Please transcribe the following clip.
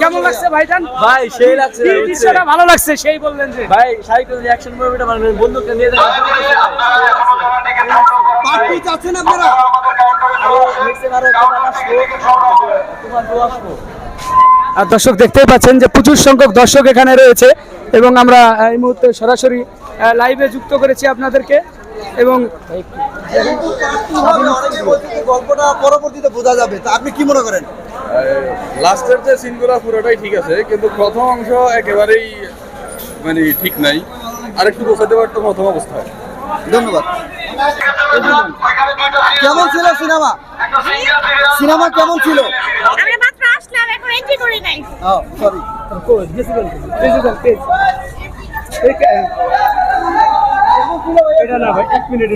কেমন লাগছে ভাইজান? ভাই সেই লাগছে এই দৃশ্যটা ভালো লাগছে সেই বললেন যে। ভাই সাইকেল অ্যাকশন মুভিটা মানে বন্দুকটা নিয়ে যাওয়া পার্ট টু চাচ্ছেন আপনারা? আরও দর্শক দেখতেই পাচ্ছেন যে প্রচুর সংখ্যক দর্শক এখানে রয়েছে এবং আমরা এই মুহূর্তে সরাসরি লাইভে যুক্ত করেছি আপনাদেরকে এবং অনেকে গল্পটা পরবর্তীতে বোঝা যাবে তা আপনি কি মনে করেন? লাস্টের যে সিনগুলো পুরোটাই ঠিক আছে কিন্তু প্রথম অংশ একেবারেই মানে ঠিক নাই। আরেকটু বোঝাতে পারতো প্রথম অবস্থায় ধন্যবাদ। কেমন ছিল সিনেমা? সিনেমা কেমন ছিল? আমরা মাত্র আসলাম এখন এন্ট্রি করি নাই। সরি এটা না ভাই এক মিনিট